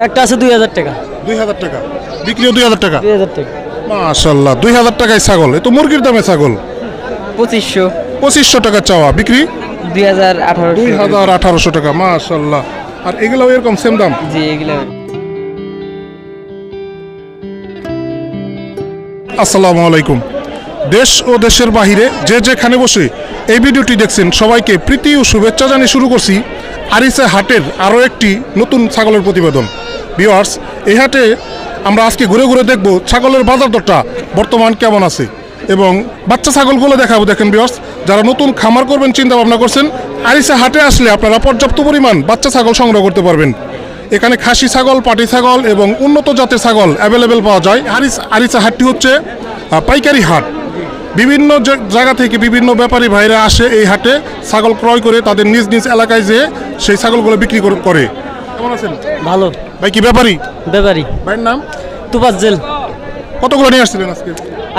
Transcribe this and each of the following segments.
একটা আছে দুই হাজার টাকা। দুই হাজার টাকা। বিক্রিও দুই হাজার টাকা? দুই হাজার টাকা। মাশাল্লাহ দুই হাজার টাকায় ছাগল। এ তো মুরগির দামে ছাগল। পঁচিশশো। পঁচিশশো টাকা চাওয়া। বিক্রি? দুই হাজার আঠারো দুই হাজার আঠারোশো টাকা মাশাল্লাহ। আর এগুলাও এরকম সেম দাম? জি এগুলো আসসালামু আলাইকুম। দেশ ও দেশের বাহিরে যে যেখানে বসে এই ভিডিওটি দেখছেন সবাইকে প্রীতি ও শুভেচ্ছা জানিয়ে শুরু করছি আরিসে হাটের আরও একটি নতুন ছাগলের প্রতিবেদন। ভিওয়ার্স এই হাটে আমরা আজকে ঘুরে ঘুরে দেখব ছাগলের বাজার দরটা। বর্তমান কেমন আছে? এবং বাচ্চা ছাগলগুলো দেখাবো, দেখেন ভিওয়ার্স যারা নতুন খামার করবেন চিন্তা ভাবনা করছেন, আরিসা হাটে আসলে আপনারা পর্যাপ্ত পরিমাণ বাচ্চা ছাগল সংগ্রহ করতে পারবেন। এখানে খাসি ছাগল, পাটি ছাগল এবং উন্নত জাতের ছাগল অ্যাভেলেবেল পাওয়া যায়। আরিস, আরিসা হাটটি হচ্ছে পাইকারি হাট। বিভিন্ন জায়গা থেকে বিভিন্ন ব্যাপারী ভাইরা আসে এই হাটে ছাগল ক্রয় করে তাদের নিজ নিজ এলাকায় যেয়ে সেই ছাগলগুলো বিক্রি কর- করে। কেমন আছেন? ভালো। ভাই কি ব্যাপারী? ব্যাপারি। ভাইয়ের নাম? তুপাস জেল। কতগুলো নিয়ে আসছিলেন আজকে?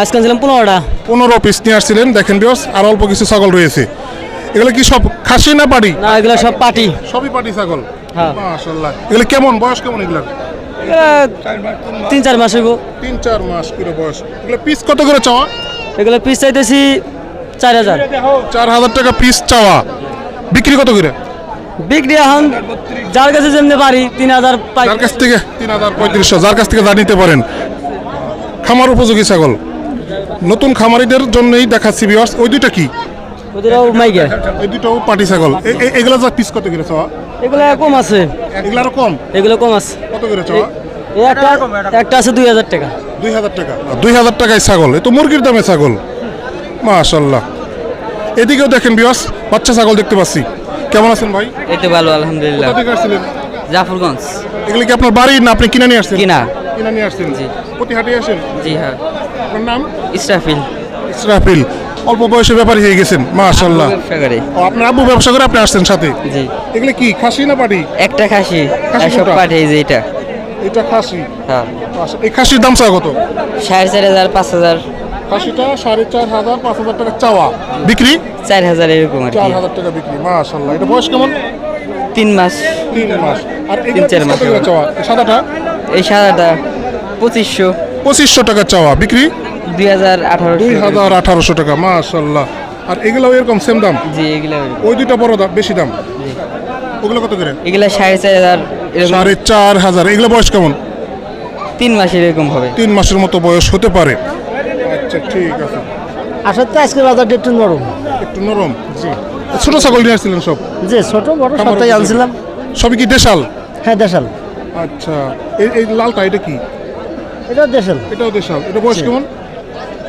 আজকে ছিলাম পনেরোটা। পনেরো পিস নিয়ে আসছিলেন দেখেন বিয়স আর অল্প কিছু ছাগল রয়েছে। এগুলো কি সব খাসি না পাটি? না এগুলো সব পাটি। সবই পাটি ছাগল? হ্যাঁ। মাশাল্লাহ এগুলো কেমন? বয়স কেমন এগুলো এগুলো তিন চার মাস হইব। তিন চার মাস করে বয়স। এগুলো পিস কত করে চাওয়া? এগুলো পিস চাইতেছি চার হাজার। চার হাজার টাকা পিস চাওয়া। বিক্রি কত করে? বিক্রি এখন যার কাছে যেমনি পারি তিন হাজার যার কাছ থেকে তিন হাজার পঁয়ত্রিশশো যার কাছ থেকে যা নিতে পারেন। খামার উপযোগী ছাগল। নতুন খামারিদের জন্যই দেখাচ্ছি বিয়ার্স ওই দুইটা কি? দুটো পাটি ছাগল। এগুলা যা পিস কত করে চাওয়া এগুলো কম আছে। কম? এগুলো কম আছে। কত করে চাওয়া একটা একটা আছে দুই হাজার টাকা। দুই হাজার টাকা। দুই হাজার টাকায় ছাগল। এ তো মুরগির দামে ছাগল। মাশাল্লাহ এদিকেও দেখেন বিয়াস বাচ্চা ছাগল দেখতে পাচ্ছি। কেমন আছেন ভাই? এই তো ভালো আলহামদুলিল্লাহ। কোথা থেকে আসছিলেন? জাফরগঞ্জ। এগুলো কি আপনার বাড়ি না আপনি কিনে নিয়ে আসছেন? কিনা। কিনে নিয়ে আসছেন? জি। প্রতি হাটে আসেন? জি হ্যাঁ। আপনার নাম? ইসরাফিল। ইসরাফিল। অল্প বয়সে ব্যাপারী হয়ে গেছেন মাশাল্লাহ ব্যবসা করে। ও আপনার আব্বু ব্যবসা করে আপনি আসছেন সাথে? জি। এগুলো কি খাসি না পাটি একটা খাসি সব? পাঠিয়ে যে এটা। এটা খাসি। হ্যাঁ। এই খাসির দাম চা কত? সাড়ে চার হাজার পাঁচ হাজার। খাসিটা সাড়ে চার হাজার পাঁচ হাজার টাকা চাওয়া। বিক্রি? চার হাজার এরকম আর চার হাজার টাকা বিক্রি মাশাল্লাহ এটা বয়স কেমন? তিন মাস। তিন মাস। আর তিন চার মাস চাওয়া? সাদাটা? এই সাদাটা পঁচিশশো। পঁচিশশো টাকা চাওয়া। বিক্রি? দুই হাজার আঠারোশো দুই হাজার আঠারোশো টাকা মাশাল্লাহ আর এগুলাও এরকম সেম দাম? জি এগুলা ওই দুইটা বড় দাম বেশি দাম? ওগুলো কত করে? এগুলা সাড়ে চার হাজার সাড়ে চার হাজার। এগুলো বয়স কেমন? তিন মাস এরকম হবে। তিন মাসের মতো বয়স হতে পারে। আচ্ছা ঠিক আছে। আসলে তো আজকে বাজারটা একটু নরম। একটু নরম? ছোট ছাগল নিয়ে আসছিলেন সব? যে ছোট বড় সবটাই আনছিলাম। সবই কি দেশাল? হ্যাঁ দেশাল। আচ্ছা এই এই লালটা এটা কি? এটা দেশাল। এটাও দেশাল। এটা বয়স কেমন?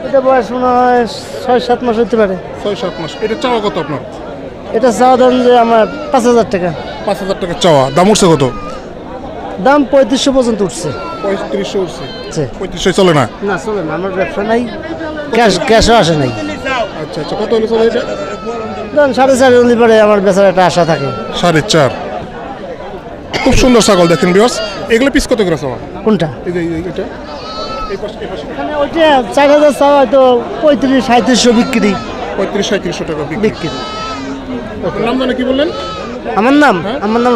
এটা বয়স মনে হয় ছয় সাত মাস হতে পারে। ছয় সাত মাস। এটা চাওয়া কত আপনার? এটা চাওয়া দাম যে আমার পাঁচ হাজার টাকা। পাঁচ হাজার টাকা চাওয়া। দাম উঠছে কত? দাম পঁয়ত্রিশশো পর্যন্ত উঠছে। পঁয়ত্রিশশো উঠছে। পঁয়ত্রিশশো চলে না? না চলে না আমার ব্যবসা নাই। ক্যাশ ক্যাশও আসে নাই। আচ্ছা আচ্ছা কত হলে চলে এটা? ধরুন সাড়ে চার হলে পরে আমার বেচার একটা আশা থাকে। সাড়ে চার। খুব সুন্দর ছাগল দেখেন বিয়স এগুলো পিস কত করে চাওয়া কোনটা? এটা। ওইটা চার হাজার চাওয়া হয়তো পঁয়ত্রিশ সাঁত্রিশশো বিক্রি। পঁয়ত্রিশ সাঁত্রিশশো টাকা বিক্রি। নাম জানে কি বললেন? আমার নাম আমার নাম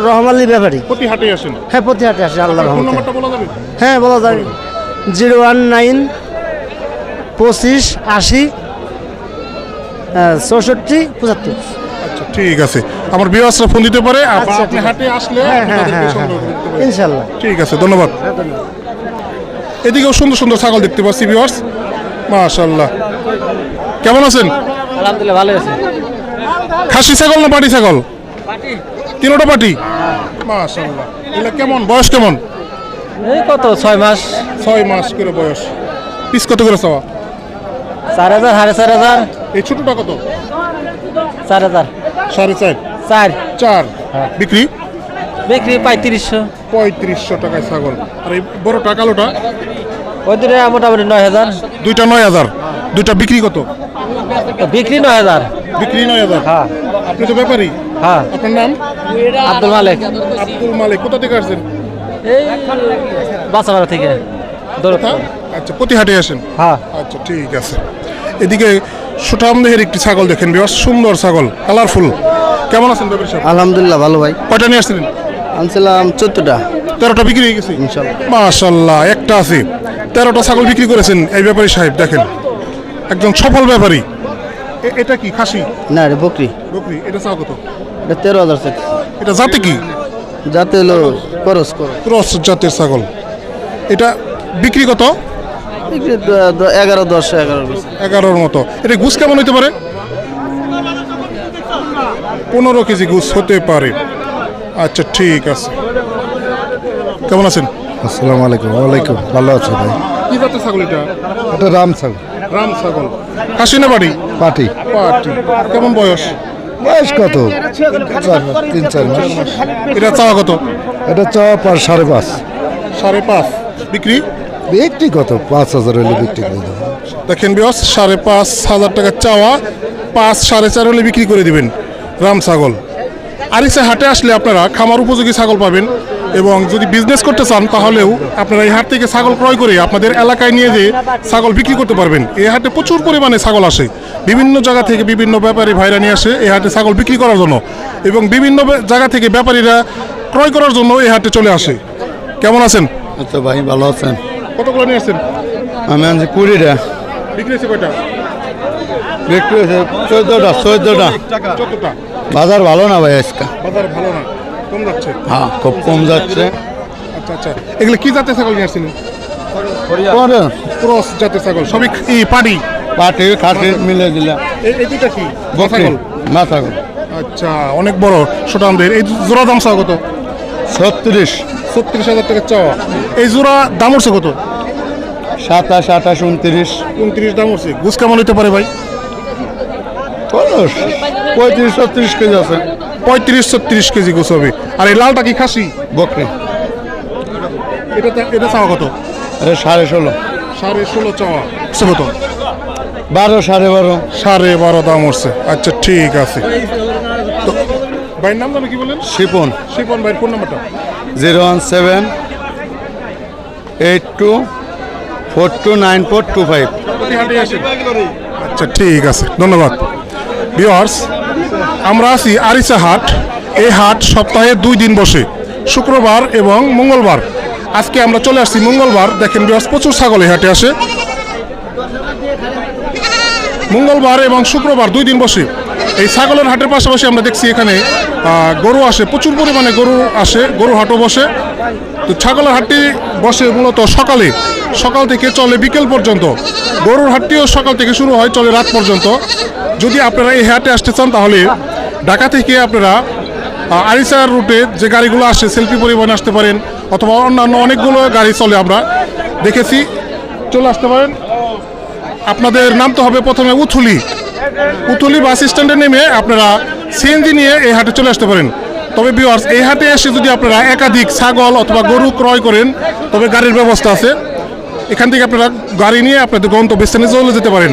ব্যাপারী। প্রতি হাটে আসেন। হ্যাঁ প্রতি হাটে আসে আল্লাহ ফোন রহমতে। নাম্বারটা বলা যাবে? হ্যাঁ বলা যায় জিরো ওয়ান নাইন পঁচিশ আশি চৌষট্টি পঁচাত্তর। আচ্ছা ঠিক আছে। আমার বিয়াসরা ফোন দিতে পারে আচ্ছা, আপনি হাটে আসলে হ্যাঁ হ্যাঁ হ্যাঁ। ইনশাল্লাহ ঠিক আছে ধন্যবাদ। এদিকেও সুন্দর সুন্দর ছাগল দেখতে পাচ্ছি বিয়ার্স মাশাল্লাহ কেমন আছেন? আলহামদুলিল্লাহ ভালো আছে। খাসি ছাগল না পাটি ছাগল? তিনোটা পাটি মাশাল্লাহ এগুলো কেমন? বয়স কেমন? এই কত? ছয় মাস। ছয় মাস করে বয়স। পিস কত করে চাওয়া? চার হাজার সাড়ে চার হাজার। এই ছোটটা কত? চার হাজার। সাড়ে চার? চার। চার। বিক্রি? বিক্রি পঁয়ত্রিশশো। পঁয়ত্রিশশো টাকায় ছাগল। আর এই বড়টা কালোটা? ওই দুটো মোটামুটি নয় হাজার। দুইটা নয় হাজার। দুইটা বিক্রি কত? বিক্রি নয় হাজার। বিক্রি নয় হাজার। হ্যাঁ। আপনি তো ব্যাপারী। হ্যাঁ। আপনার নাম? আব্দুল মালিক। আব্দুল মালিক কোথা থেকে আসছেন? এই বাসাবাড়া থেকে? আচ্ছা প্রতি হাটে আসেন? হ্যাঁ। আচ্ছা ঠিক আছে। এদিকে সুঠামদেহের একটি ছাগল দেখেন বেশ সুন্দর ছাগল কালারফুল। কেমন আছেন ব্যাপারী সাহেব? আলহামদুলিল্লাহ ভালো ভাই। কয়টা নিয়ে আসছিলেন? আনছিলাম চোদ্দটা। তেরোটা বিক্রি হয়ে গেছে? মাশাল্লাহ একটা আছে। তেরোটা ছাগল বিক্রি করেছেন এই ব্যাপারী সাহেব দেখেন। একজন সফল ব্যাপারী। এ- এটা কি খাসি? না রে বকরি। বকরি এটা চাও কত? এটা তেরো হাজার টাকা এটা জাতে কি? যাতে হলো খরচ করো ক্রস জাতের ছাগল। এটা বিক্রি কত? এগারো দশ এগারো এগারোর মতো। এটা গুছ কেমন হতে পারে? পনেরো কেজি গুছ হতে পারে। আচ্ছা ঠিক আছে। কেমন আছেন? আসসালামু আলাইকুম। ওয়ালাইকুম। ভালো আছে ভাই? কি জাতের ছাগল এটা? এটা রাম ছাগল। রাম ছাগল। খাসি না বাড়ি? পাটি। পাটি। কেমন বয়স? বয়স কত? তিন চার মাস। এটা চাওয়া কত? এটা চাওয়া পার সাড়ে পাঁচ। সাড়ে পাঁচ। বিক্রি? বিক্রি কত? পাঁচ হাজার হলে বিক্রি করে দেবো। দেখেন বিয়স সাড়ে পাঁচ হাজার টাকা চাওয়া পাঁচ সাড়ে চার হলে বিক্রি করে দিবেন। রাম ছাগল। আর হাটে আসলে আপনারা খামার উপযোগী ছাগল পাবেন। এবং যদি বিজনেস করতে চান তাহলেও আপনারা এই হাট থেকে ছাগল ক্রয় করে আপনাদের এলাকায় নিয়ে যেয়ে ছাগল বিক্রি করতে পারবেন। এই হাটে প্রচুর পরিমাণে ছাগল আসে। বিভিন্ন জায়গা থেকে বিভিন্ন ব্যাপারী ভাইরা নিয়ে আসে এই হাটে ছাগল বিক্রি করার জন্য এবং বিভিন্ন জায়গা থেকে ব্যাপারীরা ক্রয় করার জন্য এই হাটে চলে আসে। কেমন আছেন? আচ্ছা ভাই ভালো আছেন? কতগুলো নিয়ে আসছেন? আমি আনছি কুড়িটা। বিক্রি হয়েছে কয়টা? বিক্রি হয়েছে চোদ্দোটা চোদ্দোটা। চোদ্দটা। বাজার ভালো না ভাই আজকে? বাজার ভালো না। কম যাচ্ছে? হ্যাঁ খুব কম যাচ্ছে। আচ্ছা আচ্ছা। এগুলো কি জাতের ছাগল নিয়ে আসছিলেন? ক্রস জাতের ছাগল। সবই ই পাড়ি? পাটি খাটি মিলে দিলাম এই এই দুটা কি? ছাগল? মা ছাগল। আচ্ছা অনেক বড় সুটামদের এই জোড়া দাম চাও কত? ছত্রিশ। ছত্রিশ হাজার টাকা চাওয়া। এই জোড়া দাম উঠছে কত? সাতাশ আঠাশ উনত্রিশ। উনত্রিশ দাম উঠছে। গুছ কেমন হতে পারে ভাই? পঁয়ত্রিশ ছত্রিশ কেজি আছে। পঁয়ত্রিশ ছত্রিশ কেজি গুছ আর এই লালটা কি খাসি? বকরি। এটা এটা চাওয়া কত? এটা সাড়ে ষোলো। সাড়ে ষোলো চাওয়া। উঠছে কত? বারো সাড়ে বারো। সাড়ে বারো দাম উঠছে আচ্ছা ঠিক আছে। তো ভাইয়ের নাম জানো কি বলেন? শিপন। শিপন ভাইয়ের ফোন নাম্বারটা? Zero one seven eight two four two nine four two five. আচ্ছা ঠিক আছে। ধন্যবাদ। ভিওয়ার্স আমরা আছি আরিসা হাট। এই হাট সপ্তাহে দুই দিন বসে, শুক্রবার এবং মঙ্গলবার। আজকে আমরা চলে আসছি মঙ্গলবার। দেখেন ভিওয়ার্স প্রচুর ছাগল এই হাটে আসে। মঙ্গলবার এবং শুক্রবার দুই দিন বসে। এই ছাগলের হাটের পাশাপাশি আমরা দেখছি এখানে গরু আসে, প্রচুর পরিমাণে গরু আসে, গরু হাটও বসে। তো ছাগলের হাটটি বসে মূলত সকালে। সকাল থেকে চলে বিকেল পর্যন্ত। গরুর হাটটিও সকাল থেকে শুরু হয়, চলে রাত পর্যন্ত। যদি আপনারা এই হাটে আসতে চান তাহলে ঢাকা থেকে আপনারা আরিসার রুটে যে গাড়িগুলো আসে সেলফি পরিবহনে আসতে পারেন অথবা অন্যান্য অনেকগুলো গাড়ি চলে আমরা দেখেছি। চলে আসতে পারেন। আপনাদের নামতে হবে প্রথমে উথুলি। উথুলি বাস স্ট্যান্ডে নেমে আপনারা সিএনজি নিয়ে এই হাটে চলে আসতে পারেন। তবে বিওয়ার্স এই হাটে এসে যদি আপনারা একাধিক ছাগল অথবা গরু ক্রয় করেন, তবে গাড়ির ব্যবস্থা আছে। এখান থেকে আপনারা গাড়ি নিয়ে আপনাদের গন্তব্যস্থানে চলে যেতে পারেন।